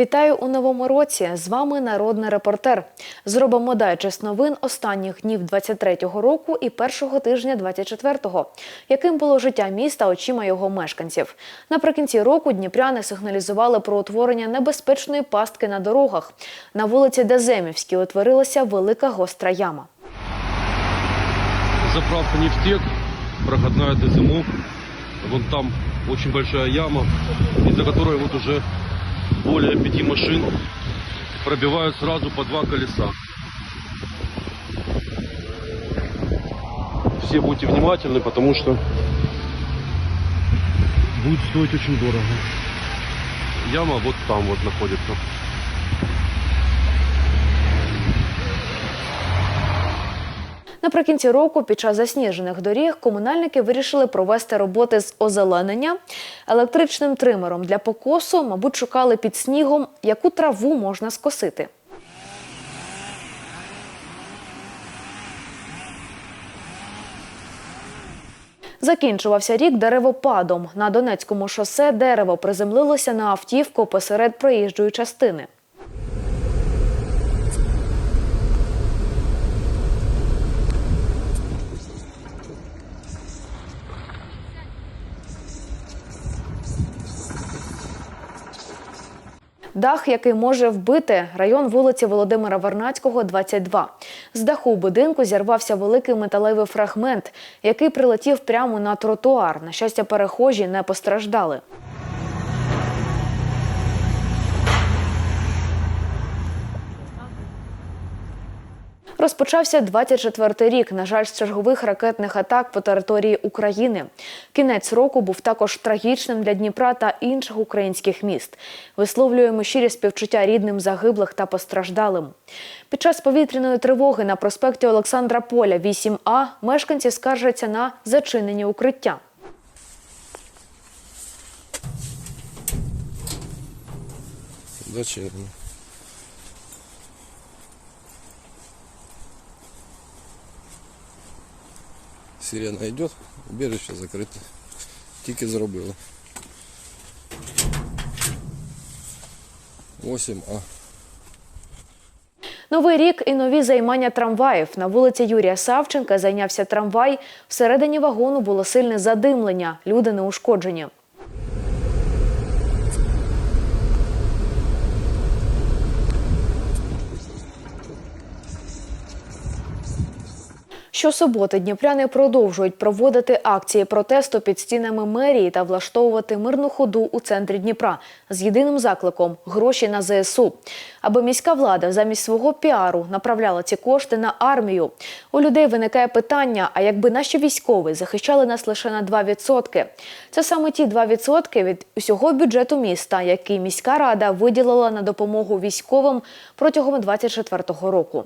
Вітаю у новому році. З вами народний репортер. Зробимо дайджест новин останніх днів 23-го року і першого тижня 24-го. Яким було життя міста очима його мешканців? Наприкінці року дніпряни сигналізували про утворення небезпечної пастки на дорогах. На вулиці Деземівській утворилася велика гостра яма. Заправка «Нефтек», проходная ДЗМУ. Вон там очень большая яма, из-за которой вот уже более пяти машин пробивают сразу по два колеса. Все будьте внимательны, потому что будет стоить очень дорого. Яма вот там вот находится. Наприкінці року, під час засніжених доріг, комунальники вирішили провести роботи з озеленення. Електричним тримером для покосу, мабуть, шукали під снігом, яку траву можна скосити. Закінчувався рік деревопадом. На Донецькому шосе дерево приземлилося на автівку посеред проїжджої частини. Дах, який може вбити район вулиці Володимира Вернацького, 22. З даху будинку зірвався великий металевий фрагмент, який прилетів прямо на тротуар. На щастя, перехожі не постраждали. Розпочався 24-й рік. На жаль, з чергових ракетних атак по території України. Кінець року був також трагічним для Дніпра та інших українських міст. Висловлюємо щирі співчуття рідним загиблих та постраждалим. Під час повітряної тривоги на проспекті Олександра Поля, 8А, мешканці скаржаться на зачинені укриття. Зачем? Сирена йде, убежище закрите. Тільки зробили. 8А. Новий рік і нові займання трамваїв. На вулиці Юрія Савченка зайнявся трамвай. Всередині вагону було сильне задимлення. Люди не ушкоджені. Щосуботи дніпряни продовжують проводити акції протесту під стінами мерії та влаштовувати мирну ходу у центрі Дніпра з єдиним закликом гроші на ЗСУ, аби міська влада замість свого піару направляла ці кошти на армію. У людей виникає питання: а якби наші військові захищали нас лише на 2%? Це саме ті 2% від усього бюджету міста, який міська рада виділила на допомогу військовим протягом 2024 року.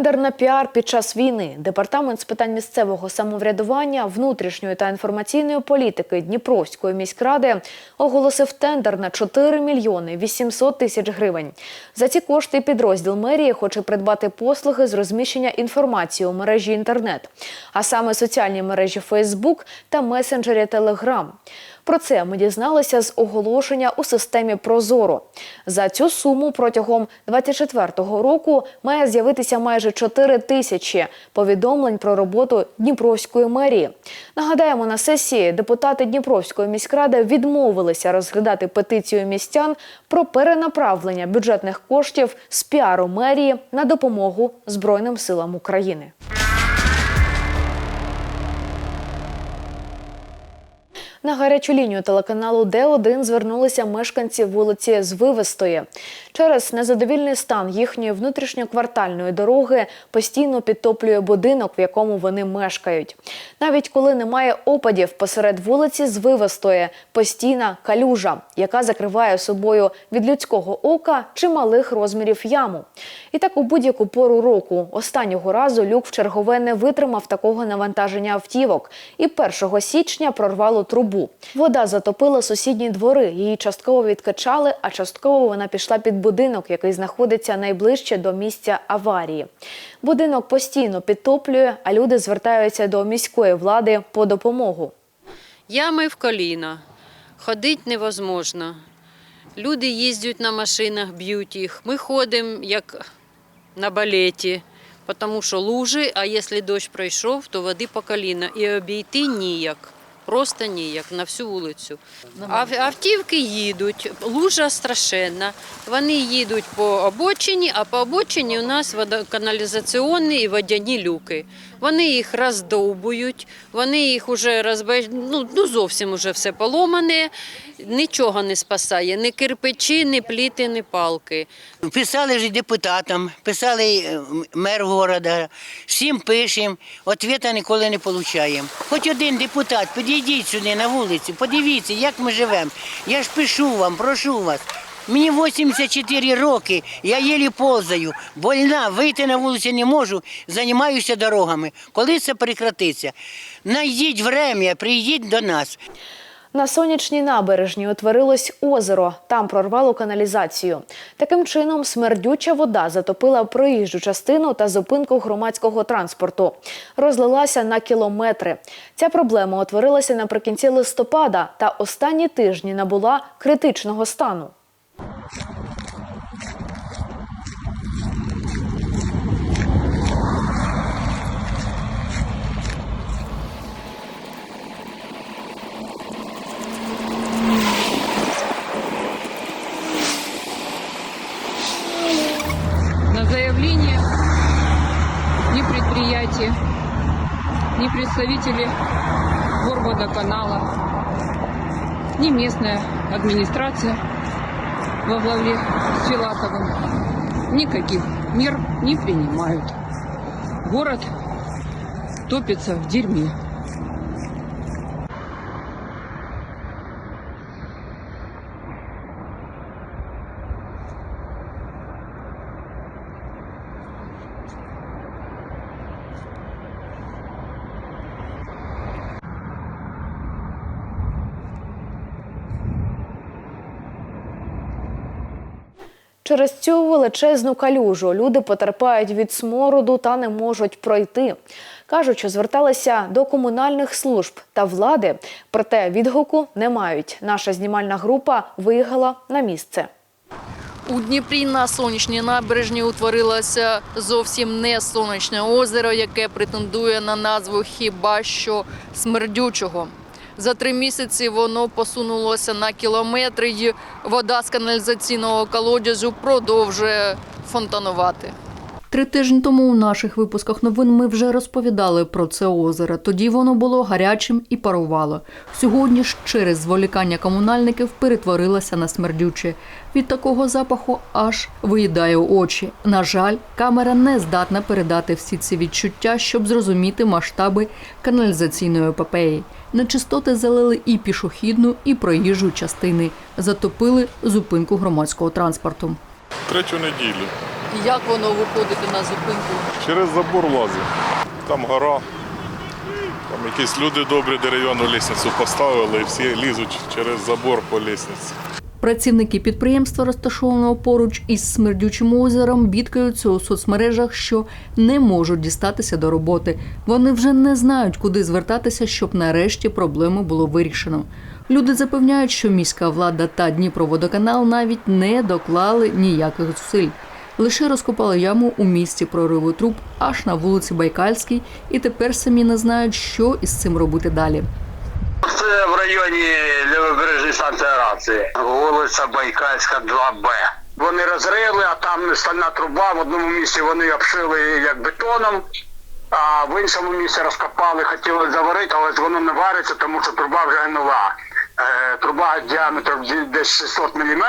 Тендер на піар під час війни. Департамент з питань місцевого самоврядування, внутрішньої та інформаційної політики Дніпровської міськради оголосив тендер на 4 мільйони 800 тисяч гривень. За ці кошти підрозділ мерії хоче придбати послуги з розміщення інформації у мережі інтернет, а саме соціальні мережі Фейсбук та месенджері Телеграм. Про це ми дізналися з оголошення у системі Прозоро. За цю суму протягом 2024 року має з'явитися майже 4 тисячі повідомлень про роботу Дніпровської мерії. Нагадаємо, на сесії депутати Дніпровської міськради відмовилися розглядати петицію містян про перенаправлення бюджетних коштів з піару мерії на допомогу Збройним силам України. На гарячу лінію телеканалу Д1 звернулися мешканці вулиці Звивистої. Через незадовільний стан їхньої внутрішньоквартальної дороги постійно підтоплює будинок, в якому вони мешкають. Навіть коли немає опадів посеред вулиці Звивистої постійна калюжа, яка закриває собою від людського ока чималих розмірів яму. І так у будь-яку пору року останнього разу люк в чергове не витримав такого навантаження автівок, і 1 січня прорвало трубу. Вода затопила сусідні двори. Її частково відкачали, а частково вона пішла під будинок, який знаходиться найближче до місця аварії. Будинок постійно підтоплює, а люди звертаються до міської влади по допомогу. Ями в коліна, ходити невозможно. Люди їздять на машинах, б'ють їх. Ми ходимо як на балеті, тому що лужи, а якщо дощ пройшов, то води по коліна. І обійти ніяк. Просто ніяк на всю вулицю. Ав- Автівки їдуть, лужа страшенна. Вони їдуть по обочині, а по обочині у нас водоканалізаційні і водяні люки. Вони їх роздовбують, вони їх вже розбеж... ну, ну зовсім уже все поломане, нічого не спасає, ні кирпичі, ні пліти, ні палки. Писали вже депутатам, писали е, мер города, всім пишемо, відповіді ніколи не отримуємо. Хоч один депутат, підійдіть сюди на вулицю, подивіться, як ми живемо. Я ж пишу вам, прошу вас. Мені 84 роки, я єлі ползаю, больна, вийти на вулицю не можу, займаюся дорогами. Коли це прекратиться? Найдіть время, приїдіть до нас. На сонячній набережні утворилось озеро. Там прорвало каналізацію. Таким чином, смердюча вода затопила проїжджу частину та зупинку громадського транспорту. Розлилася на кілометри. Ця проблема утворилася наприкінці листопада та останні тижні набула критичного стану. Представители горводоканала, ни местная администрация во главе с Филатовым никаких мер не принимают. Город топится в дерьме. Через цю величезну калюжу люди потерпають від смороду та не можуть пройти. Кажуть, що зверталися до комунальних служб та влади, проте відгуку не мають. Наша знімальна група виїхала на місце. У Дніпрі на сонячній набережні утворилося зовсім не сонячне озеро, яке претендує на назву хіба що смердючого. За три місяці воно посунулося на кілометри, і вода з каналізаційного колодязю продовжує фонтанувати. Три тижні тому у наших випусках новин ми вже розповідали про це озеро. Тоді воно було гарячим і парувало. Сьогодні ж через зволікання комунальників перетворилося на смердюче. Від такого запаху аж виїдає очі. На жаль, камера не здатна передати всі ці відчуття, щоб зрозуміти масштаби каналізаційної епопеї. Нечистоти залили і пішохідну, і проїжджу частини. Затопили зупинку громадського транспорту. Третю неділю. І як воно виходить на зупинку? Через забор лазив. Там гора. Там якісь люди добрі дерев'яну лісницю поставили і всі лізуть через забор по лісниці. Працівники підприємства, розташованого поруч із смердючим озером, бідкаються у соцмережах, що не можуть дістатися до роботи. Вони вже не знають, куди звертатися, щоб нарешті проблему було вирішено. Люди запевняють, що міська влада та Дніпроводоканал навіть не доклали ніяких зусиль. Лише розкопали яму у місці прориву труб аж на вулиці Байкальській, і тепер самі не знають, що із цим робити далі. Це в районі Лівобережної станції Рації, вулиця Байкальська, 2Б. Вони розрили, а там стальна труба. В одному місці вони обшили як бетоном, а в іншому місці розкопали, хотіли заварити, але воно не вариться, тому що труба вже гнила. Е, Труба діаметром десь 600 мм,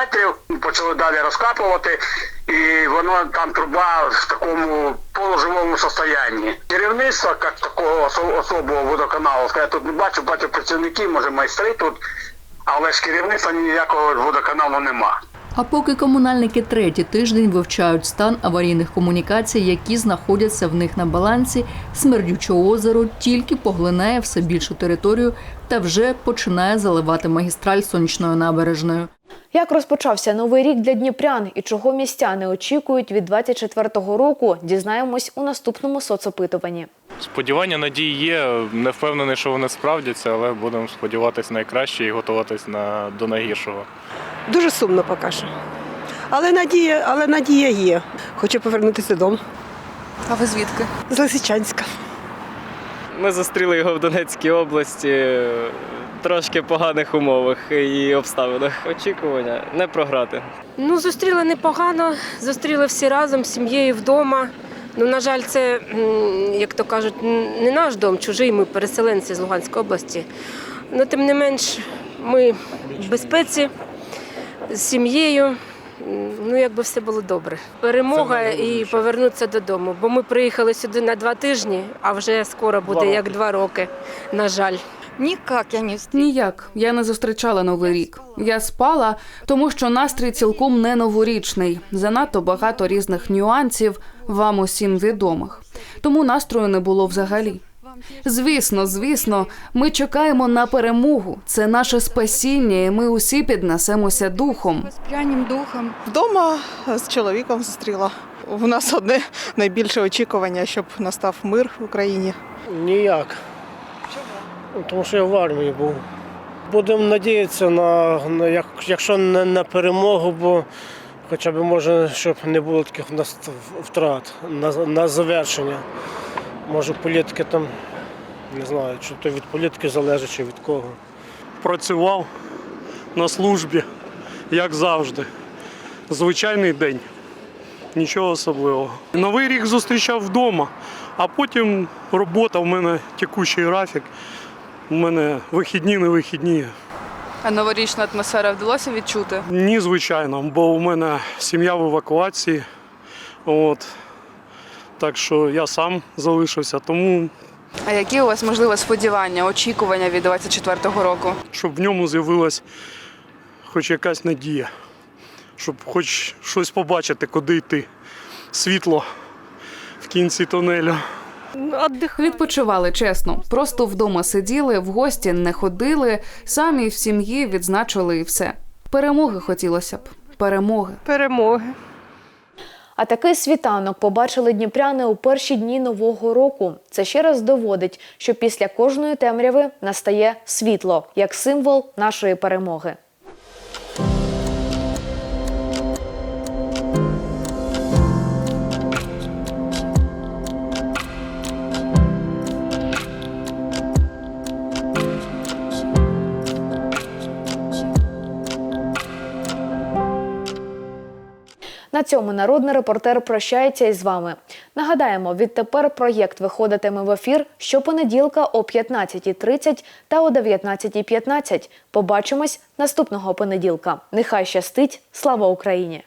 почали далі розкапувати, і воно там труба в такому полуживому состоянні. Керівництва, як такого особового водоканалу, я тут не бачу, бачу працівників, може майстри тут, але ж керівництва ніякого водоканалу нема. А поки комунальники третій тиждень вивчають стан аварійних комунікацій, які знаходяться в них на балансі, смердюче озеро тільки поглинає все більшу територію та вже починає заливати магістраль сонячною набережною. Як розпочався новий рік для дніпрян і чого містяни очікують від 24-го року, дізнаємось у наступному соцопитуванні. Сподівання, надії є. Не впевнений, що вони справдяться, але будемо сподіватися найкраще і готуватись на, до найгіршого. Дуже сумно поки що. Але надія, але надія є. Хочу повернутися додому А ви звідки? з Лисичанська. Ми зустріли його в Донецькій області в трошки поганих умовах і обставинах. Очікування не програти. Ну, зустріли непогано, зустріли всі разом з сім'єю вдома. Ну, на жаль, це, як то кажуть, не наш дом, чужий, ми переселенці з Луганської області. Ну, тим не менш, ми в безпеці з сім'єю. Ну, якби все було добре. Перемога і повернутися додому. Бо ми приїхали сюди на два тижні, а вже скоро буде як два роки, на жаль. Ніяк я не Ніяк я не зустрічала новий рік. Я спала, тому що настрій цілком не новорічний. Занадто багато різних нюансів, вам усім відомих. Тому настрою не було взагалі. Звісно, звісно, ми чекаємо на перемогу. Це наше спасіння, і ми усі піднесемося духом. П'яним духом. Вдома з чоловіком зустріла. У нас одне найбільше очікування, щоб настав мир в Україні. Ніяк. Тому що я в армії був. Будемо надіятися на, на як, якщо не на перемогу, бо хоча б може, щоб не було таких у нас втрат на, на завершення. Може, політики там, не знаю, чи то від політики залежить, чи від кого. Працював на службі, як завжди. Звичайний день. Нічого особливого. Новий рік зустрічав вдома, а потім робота в мене текущий графік. У мене вихідні, не вихідні. А новорічна атмосфера вдалося відчути? Ні, звичайно, бо у мене сім'я в евакуації. От. Так що я сам залишився, тому А які у вас можливо сподівання, очікування від 24-го року? щоб в ньому з'явилась хоч якась надія, щоб хоч щось побачити, куди йти. Світло в кінці тунелю. Відпочивали чесно. Просто вдома сиділи, в гості не ходили, самі в сім'ї відзначили і все. Перемоги хотілося б. Перемоги. Перемоги. А такий світанок побачили дніпряни у перші дні нового року. Це ще раз доводить, що після кожної темряви настає світло як символ нашої перемоги. Цьому народний репортер прощається із вами. Нагадаємо, відтепер проєкт виходитиме в ефір щопонеділка о 15.30 та о 19.15. Побачимось наступного понеділка. Нехай щастить! Слава Україні!